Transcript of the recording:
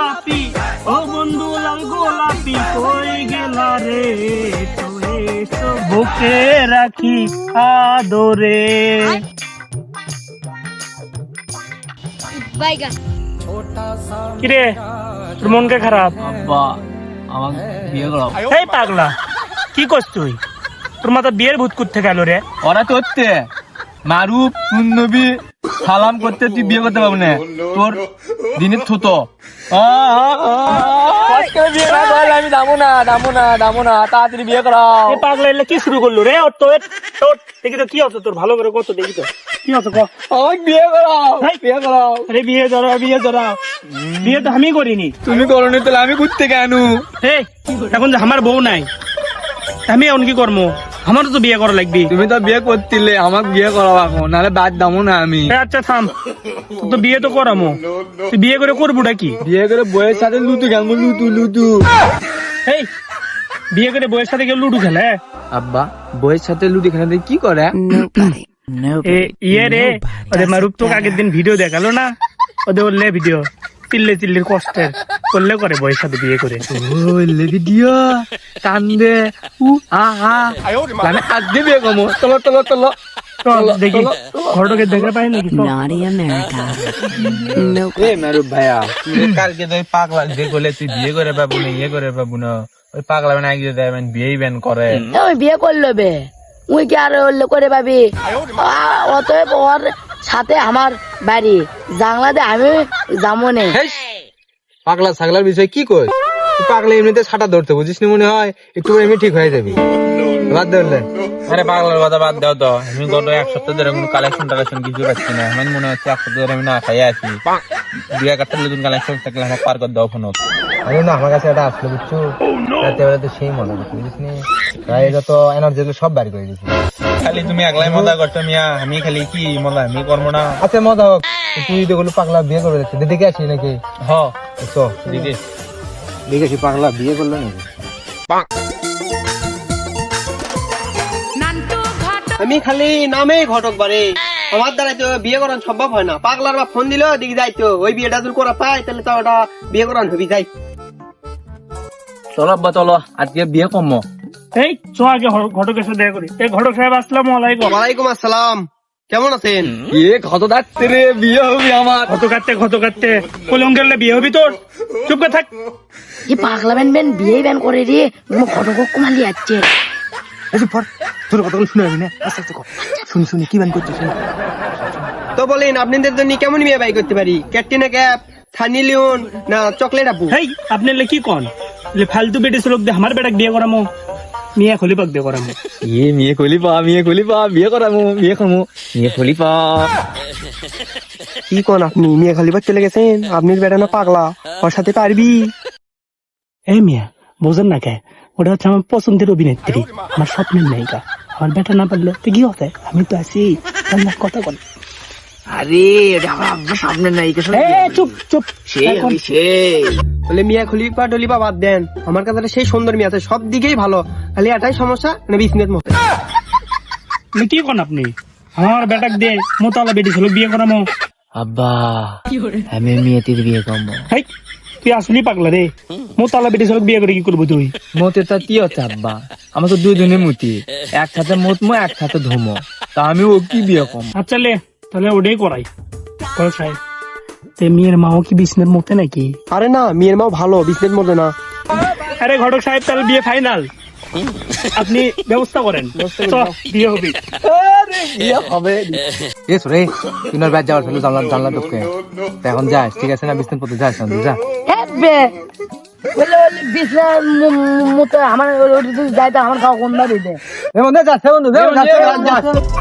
গোলাপি ও বন্ধু লাল গোলাপি কই গেলা রে? তো বুকে রাখি আদরে। কিরে তোর মনকে খারাপ? আব্বা আমার বিয়ে করাও এই পাগলা কি করছ তুই? তোর মাথা বিয়ের ভূত করতে গেল রে? ওরা করতে। মারুপ নবী সালাম করতে তুই বিয়ে করতে পারবি না। তোর দিনের থুতো। বিয়ে না করলে আমি দামো না দামো না দামো না তাড়াতাড়ি বিয়ে করাও। পাগলা এলে কি শুরু করল রে? ওর তো তোর দেখি তো কি হতো তোর ভালো করে কত দেখি তো। কি হতো ক? আমাকে বিয়ে করাও। বিয়ে করাও। আরে বিয়ে ধরা বিয়ে ধরা। বিয়ে তো আমি করিনি। তুমি করনি তাহলে আমি ঘুরতে কেন? হে এখন যে আমার বউ নাই আমি এখন কি করব আমারও তো বিয়ে করা লাগবে। তুমি তো বিয়ে করছিলে আমাকে বিয়ে করাও এখন নাহলে বাদ দামো না আমি। আচ্ছা থাম। তো বিয়ে তো করামো। তুই বিয়ে করে করবোটা কি? বিয়ে করে বইয়ের সাথে লুতু কেমন লুতু লুতু এই বিয়ে করে সাথে গিয়ে লুডু খেলে? আব্বা বইয়ের সাথে লুতু খেলে কি করে? ইয়ে রে ওদের মারুক তো আগের দিন ভিডিও দেখাল না? ওদের বললে ভিডিও। চিল্লে চিল্লির কষ্টের করলে করে বউয়ের সাথে বিয়ে করে। ওলে ভিডিও কান্দে উ আ আ। মানে আজকে বিয়ে কমো চলো চলো চলো দেখি ঘরটাকে দেখে পাই নাকি চল। Naughty এ মেরুব ভাইয়া তুই কালকে পাগলা যে করলে তুই বিয়ে করে পাবো না ইয়ে করে পাবো না ওই পাগলা মানে দেয় মানে বিয়েই ব্যান করে। ওই বিয়ে করল বে। উই কি আর করে পাবি? আ- অতএব ওর সাথে আমার বাড়ি। জাংলাতে আমি যাব নে। পাগলা ছাগলার বিষয় কি কই? পাগলা এমনিতে ছাটা ধরতে বুঝিস নি মনে হয়? একটু এমনি ঠিক হয়ে যাবি। বাদ ধরলে আরে পাগলার কথা বাদ দাও তো। আমি গত এক সপ্তাহ ধরে কোনো কালেকশন টালেকশন কিছু পাচ্ছি না। আমার মনে হচ্ছে এক সপ্তাহ ধরে আমি না খাই আছি। দুই এক একটা নতুন কালেকশন থাকলে আমার পার করে দাও ফোন আরে না আমার কাছে এটা আসলো বুঝছ? রাতে বেলা তো সেই মজা করছি বুঝিস নি? তাই এটা তো এনার্জি সব বাড়ি করে দিছি খালি তুমি একলাই মজা করছ মিয়া আমি খালি কি মজা আমি করব না। আচ্ছা মজা হোক তুই দেখল পাগলা বিয়ে করে যাচ্ছে দেখে আসি নাকি? হ। তো দেখে দেখেছি পাগলা বিয়ে করল নাকি? আমি খালি নামেই ঘটক বারে আমার দ্বারা তো বিয়ে করানো সম্ভব হয় না। পাগলার বা ফোন দিল দিকে যাইতো ওই বিয়েটা যদি করা পায় তাহলে তো ওটা বিয়ে করানো হবি যাই। চলো আব্বা চলো আজকে বিয়ে কমো এই চ আগে ঘ- ঘটকের সাথে দেখা করি। এই ঘটক সাহেব আসসালামু আলাইকুম। ওয়ালাইকুম আসসালাম। কেমন আছেন? এ কত যাচ্ছে রে বিয়ে হবে আমার। ঘত কাটতে ঘত কাটতে কলঙ্কের বিয়ে হবি তোর। চুপ করে থাক। কি পাগলা বেন বেন বিয়ে বেন করে রে ঘটক কুমালি যাচ্ছে তোর কথা শুনে যাবি না? আস্তে আস্তে শুনি শুনি কি বান করছিস? তো বলেন আপনাদের জন্য কেমন বিয়ে বাই করতে পারি? ক্যাটরিনা ক্যাপ থানি লিওন না চকলেট আপু হেই আপনি লে কি কন? লে ফালতু বেটে লোক দিয়ে আমার বেটাক বিয়ে করামো মিয়া খলি পাক দিয়ে করামো ইয়ে মেয়ে কলি পা মেয়ে কলি পা বিয়ে করামু বিয়ে খামু। মেয়ে কলি পা কি কোন আপনি? মেয়ে খালি বাদ চলে গেছেন? আপনি বেড়ানো পাগলা? ওর সাথে পারবি? এই মিয়া বোঝেন না কে? ওটা হচ্ছে আমার পছন্দের অভিনেত্রী আমার স্বপ্নের নায়িকা। আমার বেটা না পারলে তো কি হতে? আমি তো আছি কথা বল। আরে এটা আমার সামনে এ চুপ চুপ। এখন বলে মিয়া খলিফা টলিফা বাদ দেন। আমার কাছে সেই সুন্দর মেয়ে আছে সব দিকেই ভালো। খালি এটাই সমস্যা না বিজনেস মতো? কি কন আপনি? আমার বেটাক দিয়ে মোতালা বেটি ছিল বিয়ে করামো। আব্বা আমি মেয়েটির বিয়ে করব। হেই তুই আসলি পাগলা রে। মোতালা বেটি ছিল বিয়ে করে কি করব তুই? মতে তা কি হচ্ছে আব্বা? আমার তো দুই দিনের মতি। একসাথে মতমো একসাথে ধুমো। তা আমি ও কি বিয়ে কম আচ্ছা লে তাহলে ওটাই করাই। করো সাহেব। তে মেয়ের মাও কি বিষ্ণের মতে নাকি? আরে না মেয়ের মাও ভালো বিজনেস মতো না। আরে ঘটক সাহেব তাহলে বিয়ে ফাইনাল আপনি ব্যবস্থা করেন। বিয়ে হবে। হবে। এ রে তুই না যাওয়ার ফেলে জানলা জানলা ঢুকে এখন যাস ঠিক আছে না? পথে যাস যা। আমার যাইতে আমার খাওয়া কোন বাড়িতে যাচ্ছে বন্ধু যাচ্ছে